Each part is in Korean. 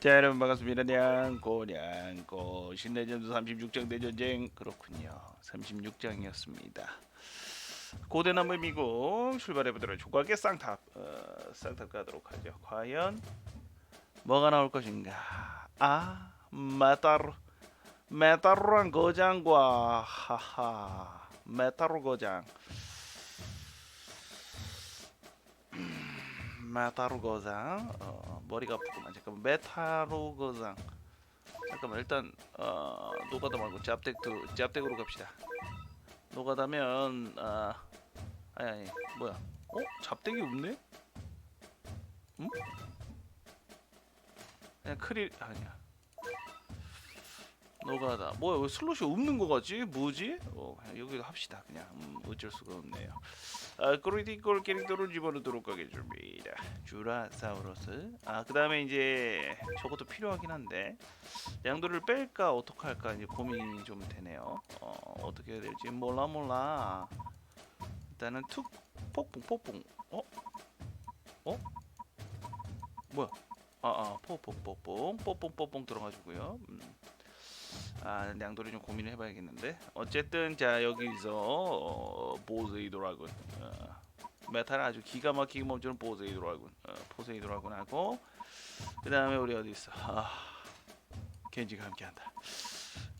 자 여러분 반갑습니다. 냥꼬 냥꼬 신내전도 36장 대전쟁 그렇군요. 36장이었습니다. 고대나무 미국 출발해보도록 조각의 쌍탑 어, 쌍탑 가도록 하죠. 과연 뭐가 나올 것인가? 아 메타로 메타로란 거장과 하하 메타로 거장 메타로 거장 어, 머리가 아프구만. 잠깐만 메타로 거장 잠깐만 일단 어, 노가다 말고 짭덱도 짭덱으로 갑시다. 노가다면 아 아니 아니 뭐야? 어? 잡덱이 없네? 응? 그냥 크릴 아니야. 노가다. 뭐야 왜 슬롯이 없는 거 같지? 뭐지? 어 여기도 합시다 그냥. 음, 어쩔 수가 없네요 아, 크리티컬 캐릭터를 집어넣도록 하겠습니다. 주라사우루스. 아, 그 다음에 이제 저것도 필요하긴 한데 양도를 뺄까 어떻게 할까 이제 고민이 좀 되네요. 어, 어떻게 해야 될지 몰라 몰라. 일단은 툭 폭풍 폭풍. 어? 어? 뭐야? 아, 아, 포폭폭폭 뽀뽕뽀뽕 들어가지고요. 음. 아, 양도를 좀 고민을 해봐야겠는데. 어쨌든 자 여기서 어, 보세이 드라군, 어, 메탈 아주 기가 막히게 멈추는 보세이 드라군, 어, 보세이 드라군 하고 그 다음에 우리 어디 있어? 아, 겐지가 함께한다.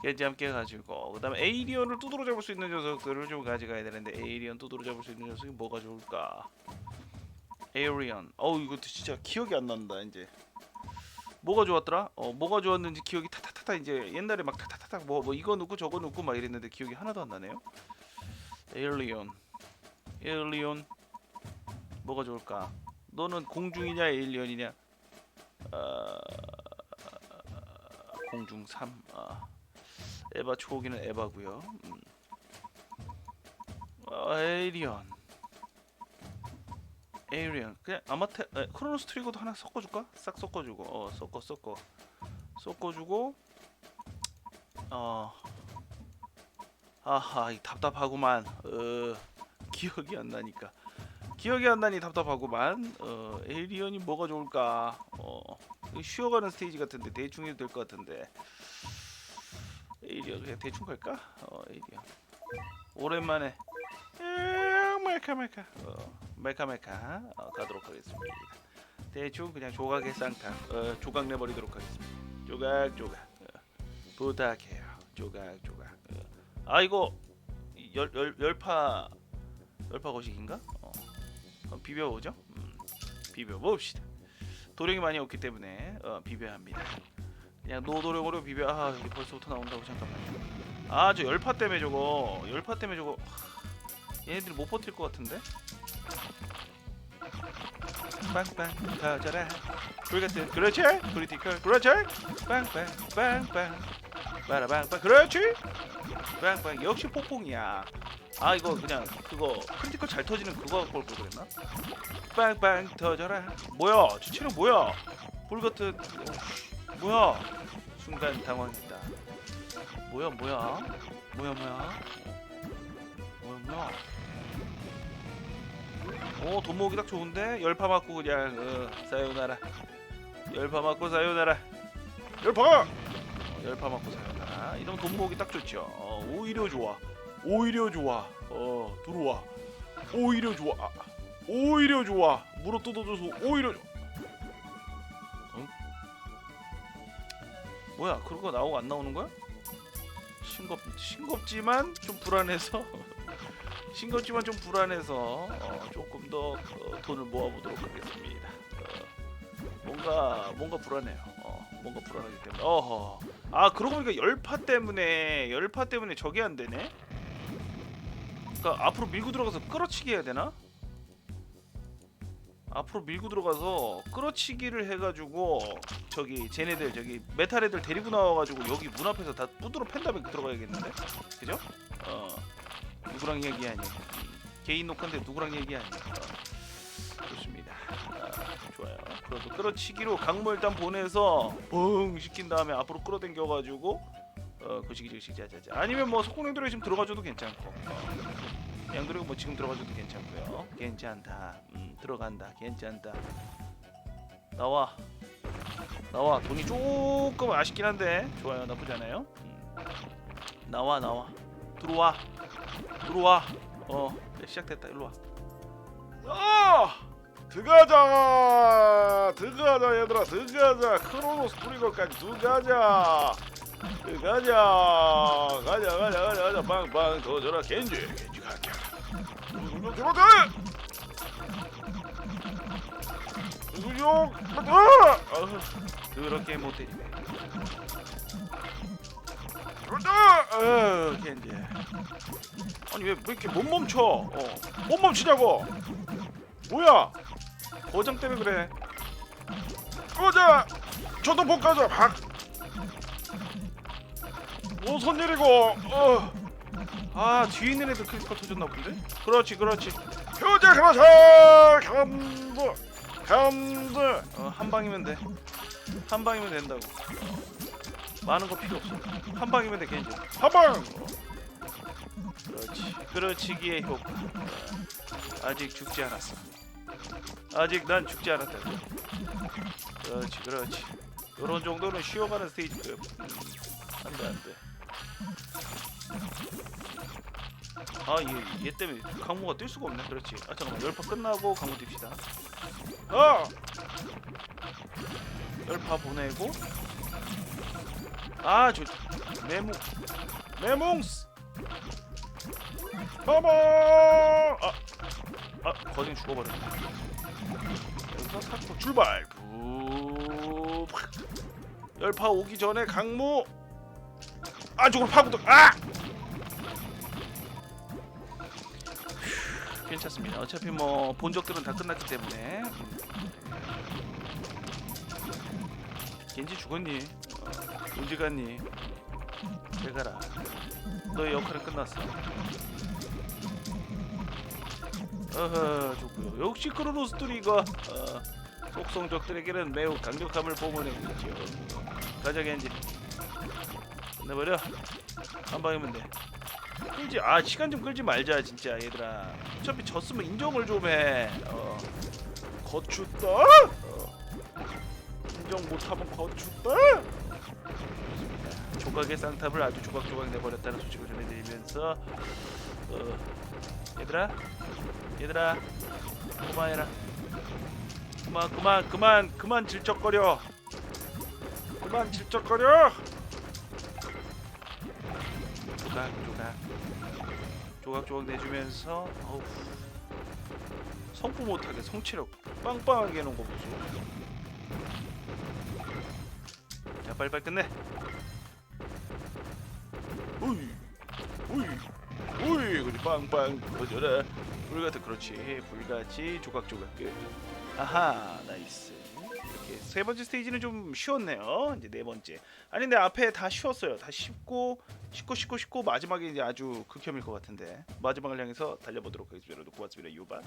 겐지 함께 가지고 그 다음에 에이리언을 두드러 잡을 수 있는 녀석들을 좀 가져가야 되는데 에이리언 두드러 잡을 수 있는 녀석이 뭐가 좋을까? 에이리언. 어우 이거 진짜 기억이 안 난다 이제. 뭐가 좋았더라? 어 뭐가 좋았는지 기억이 타타타타 이제 옛날에 막 타타타타 뭐, 뭐 이거 넣고 저거 넣고 막 이랬는데 기억이 하나도 안 나네요. 에일리온, 에일리온 뭐가 좋을까? 너는 공중이냐 에일리언이냐? 어... 공중 3. 아. 에바 초기는 에바고요. 음. 어, 에일리언. 에이리언 그냥 아마테 에, 크로노스 트리거도 하나 섞어줄까? 싹 섞어주고 어 섞어 섞어. 섞어주고 어. 아하 이 답답하구만. 어 기억이 안 나니까. 기억이 안 나니 답답하구만. 어 에이리언이 뭐가 좋을까? 어 쉬어가는 스테이지 같은데 대충 해도 될 것 같은데. 에이리언 그냥 대충 갈까? 어 에이리언 오랜만에. 에이, 말카 말카 어 메카 메카 어, 가도록 하겠습니다. 대충 그냥 조각의 쌍탕 어, 조각 내버리도록 하겠습니다. 조각 조각 어, 부탁해요. 조각 조각. 어. 아 이거 열, 열, 열파 열파 거식인가? 어. 비벼보죠. 음, 비벼봅시다. 도령이 많이 없기 때문에 어, 비벼야 합니다. 그냥 노도령으로 비벼. 아 벌써부터 나온다고 잠깐만요. 아저 열파 때문에 저거 열파 때문에 저거 얘네들이 못 버틸 것 같은데? 빵빵 터져라. 불같은 그렇지? 크리티컬 그렇지? 빵빵 빵빵. 빠라빵빵 그렇지? 빵빵 역시 폭풍이야. 아 이거 그냥 그거 크리티컬 잘 터지는 그거 갖고 올 걸 그랬나? 빵빵 터져라. 뭐야? 저 체력 뭐야? 불같은 뭐야? 순간 당황했다. 뭐야 뭐야? 뭐야 뭐야? 뭐야 뭐야 오, 돈 모으기 딱 좋은데? 열파 맞고 그냥 어, 사요나라. 열파 맞고 사요나라. 열파! 어, 열파 맞고 사요나라. 이러면 돈 모으기 딱 좋죠. 어, 오히려 좋아. 오히려 좋아. 어, 들어와. 오히려 좋아. 아, 오히려 좋아. 물어 뜯어줘서 오히려 좋아. 응? 뭐야? 그런 거 나오고 안 나오는 거야? 싱겁 싱겁지만 좀 불안해서 싱겁지만 좀 불안해서 어, 조금 더 어, 돈을 모아보도록 하겠습니다. 어, 뭔가 뭔가 불안해요. 어, 뭔가 불안하기 때문에. 어허. 아 그러고 보니까 열파 때문에 열파 때문에 저게 안 되네. 그러니까 앞으로 밀고 들어가서 끌어치기 해야 되나? 앞으로 밀고 들어가서 끌어치기를 해가지고 저기 쟤네들 저기 메탈 애들 데리고 나와가지고 여기 문 앞에서 다 두드러 팬 다음에 들어가야겠는데? 그죠? 어. 누구랑 얘기하니? 개인 녹화인데 누구랑 얘기하니? 어, 좋습니다. 아, 좋아요. 그래도 끌어치기로 강모 일단 보내서 뻥 시킨 다음에 앞으로 끌어당겨가지고 어 거시기 저시기 자자자 아니면 뭐 속공행도로 지금 들어가줘도 괜찮고 어, 양도리가 뭐 지금 들어가줘도 괜찮고요. 괜찮다. 음 들어간다. 괜찮다. 나와. 나와 돈이 조금 아쉽긴 한데 좋아요 나쁘지 않아요 음. 나와 나와 들어와 들어와. 어 네, 시작됐다. 일로 와. 아! 들어가자. 들어가자 얘들아. 들어가자. 크로노스 프리거까지 들어가자. 들어가자. 가자 가자 가자 가자. 빵빵 터져라. 겐지. 겐지 누구용 들어가 누구용 들어가 어휴 그렇게 못 때리네. 들어가 어 겐지 아니 왜, 왜 이렇게 못 멈춰? 어. 못 멈추냐고? 뭐야? 고정 때문에 그래. 꺼자 초등폭 가자 박. 무슨 일이고? 어. 아 뒤에 있는 애들 크리스가 터졌나 본데? 그렇지 그렇지. 효제 그라샤 감도 감도 어한 방이면 돼 한 방이면 된다고 많은 거 필요 없어 한 방이면 돼 겐지 한 방! 그렇지. 그렇지기의 효과. 아직 죽지 않았어 아직 난 죽지 않았다고 그렇지 그렇지. 요런 정도는 쉬어가는 스테이지급 음, 안돼 안돼. 아 얘 얘 때문에 강무가 뛸 수가 없네. 그렇지. 아 잠깐만. 열파 끝나고 강무 뜁시다. 어 열파 보내고 아 저 메모 메몽스 하방 아아 거진 죽어버렸네. 여기서 사코 출발. 부 열파 오기 전에 강무 안쪽으로 파고들 아! 괜찮습니다. 어차피 뭐 본적들은 다 끝났기 때문에. 겐지 죽었니? 어, 언제 갔니? 잘 가라. 너의 역할은 끝났어. 어허 좋고요. 역시 크로노스 트리거 어, 속성적들에게는 매우 강력함을 뿜어내고 있죠. 가자 겐지. 끝내버려. 한 방이면 돼. 끌지 아 시간 좀 끌지 말자 진짜 얘들아 어차피 졌으면 인정을 좀해 어, 거추다 어. 인정 못하면 거추다 조각의 쌍탑을 아주 조각조각 내버렸다는 소식을 전해드리면서 어, 얘들아? 얘들아 그만해라. 그만 그만 그만 그만 질척거려. 그만 질척거려. 조각 조각. 조각 조각 내주면서 어우. 성부 못하게 성취력 빵빵하게 해놓은 거 보소. 자 빨리빨리 끝내 우이 우이 우이. 그리 빵빵 터져라 불같은 그렇지. 불같이 조각조각 끝 아하 나이스. 이렇게 세 번째 스테이지는 좀 쉬웠네요. 이제 네 번째. 아니 근데 앞에 다 쉬웠어요. 다 쉽고 쉽고 쉽고 쉽고 마지막에 이제 아주 극혐일 것 같은데. 마지막을 향해서 달려보도록 하겠습니다. 고맙습니다. 유바